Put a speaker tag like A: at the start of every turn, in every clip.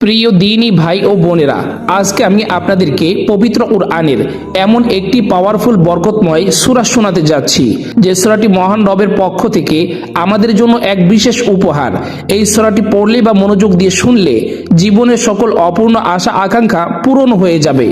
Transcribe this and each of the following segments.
A: প্রিয় দিনই ভাই ও বোনেরা, আজকে আমি আপনাদেরকে পবিত্র উরআনের এমন একটি পাওয়ারফুল বরকতময় সুরা শোনাতে যাচ্ছি। যে সুরাটি মহান রবের পক্ষ থেকে আমাদের জন্য এক বিশেষ উপহার। এই সুরাটি পড়লে বা মনোযোগ দিয়ে শুনলে জীবনের সকল অপূর্ণ আশা আকাঙ্ক্ষা পূরণ হয়ে যাবে।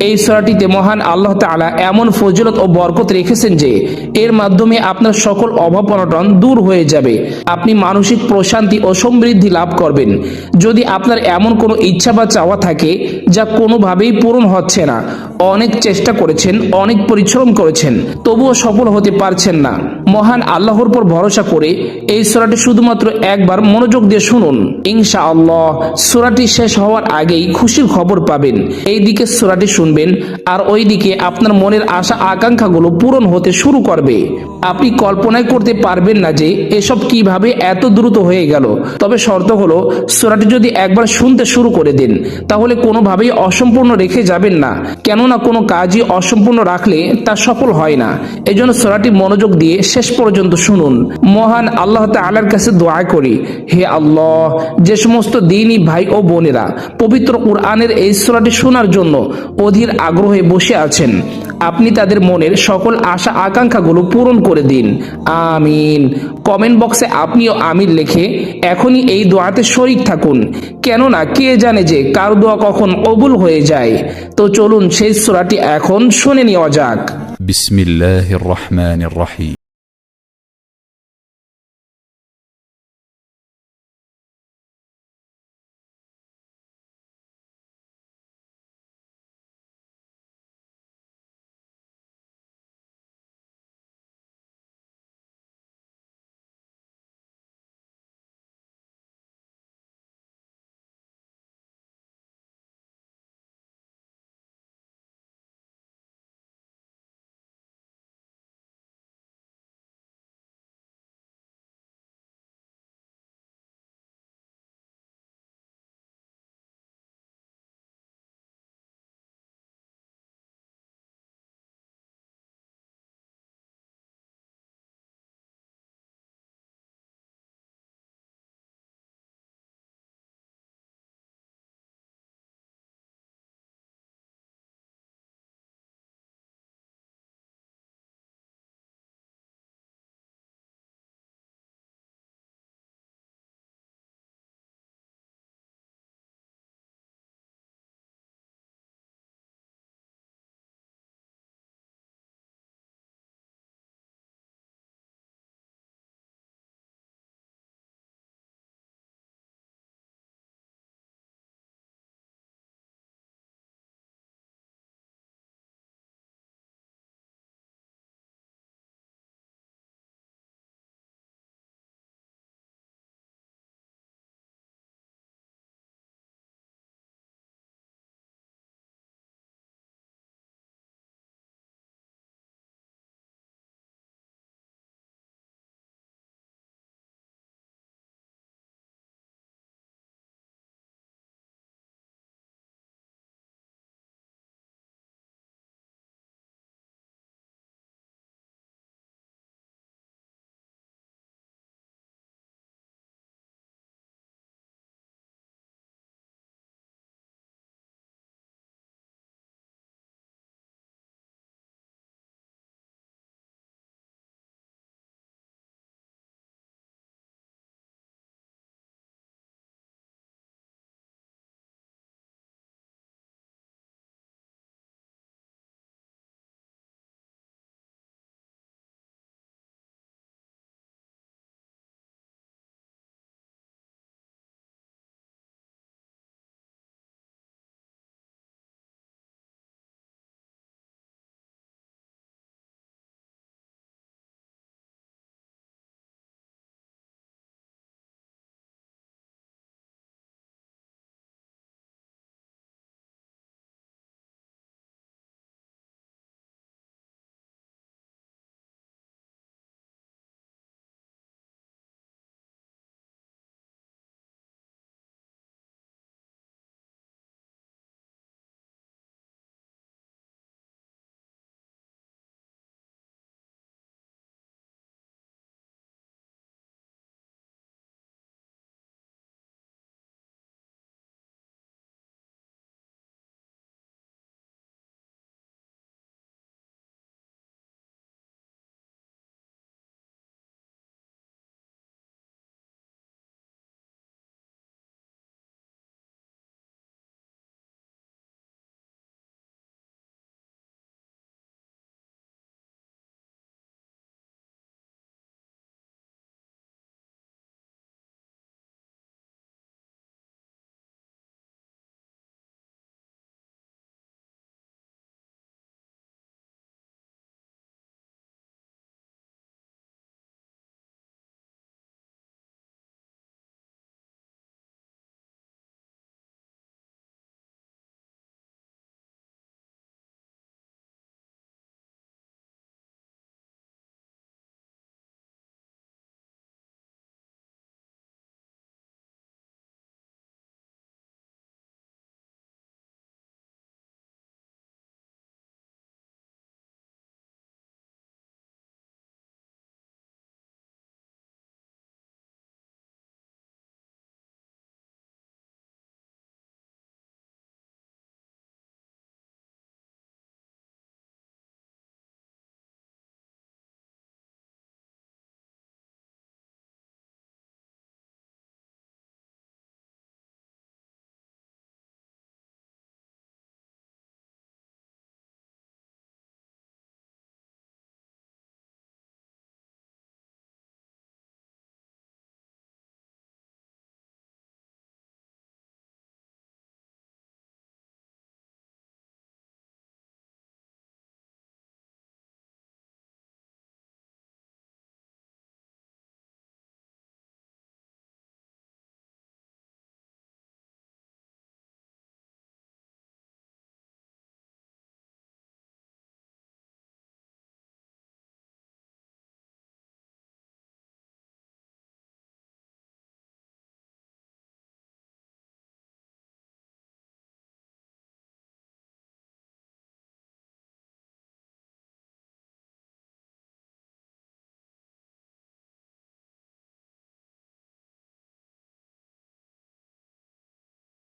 A: এই সূরাটিতে মহান আল্লাহ তাআলা এমন ফজিলত ও বরকত রেখেছেন যে এর মাধ্যমে আপনার সকল অভাব অনটন দূর হয়ে যাবে। আপনি মানসিক প্রশান্তি ও সমৃদ্ধি লাভ করবেন। যদি আপনার এমন কোনো ইচ্ছা বা চাওয়া থাকে, যা কোনোভাবেই পূরণ হচ্ছে না, অনেক চেষ্টা করেছেন, অনেক পরিশ্রম করেছেন, তবুও সফল হতে পারছেন না। মহান আল্লাহর উপর ভরসা করে এই সূরাটি শুধুমাত্র একবার মনোযোগ দিয়ে শুনুন। ইনশাআল্লাহ সূরাটি শেষ হওয়ার আগেই খুশির খবর পাবেন। এই দিকে সূরাটি শুনবেন, আর ওইদিকে আপনার মনের আশা আকাঙ্ক্ষাগুলো পূরণ হতে শুরু করবে। আপনি কল্পনাই করতে পারবেন না যে এসব কীভাবে এত দ্রুত হয়ে গেল। তবে শর্ত হলো, সূরাটি যদি একবার শুনতে শুরু করে দেন, তাহলে কোনোভাবেই অসম্পূর্ণ রেখে যাবেন না। কেননা কোনো কাজই অসম্পূর্ণ রাখলে তা সফল হয় না। এজন্য সূরাটি মনোযোগ দিয়ে শেষ পর্যন্ত শুনুন। মহান আল্লাহ তাআলার কাছে দোয়া করি, হে আল্লাহ, যে সমস্ত দিনই ভাই ও বোনেরা পবিত্র কোরআনের এই সোরাটি শোনার জন্য অধীর আগ্রহে বসে আছেন। আপনি তাদের মনের সকল আশা আকাঙ্ক্ষাগুলো পূরণ করে দিন। আমিন। কমেন্ট বক্সে আপনিও আমির লেখে এখনই এই দোয়াতে শরিক থাকুন। কেননা কে জানে যে কার দোয়া কখন কবুল হয়ে যায়। তো চলুন সেই সোরাটি এখন শুনে নেওয়া যাক।
B: বিসমিল্লাহ রহমান রহিম।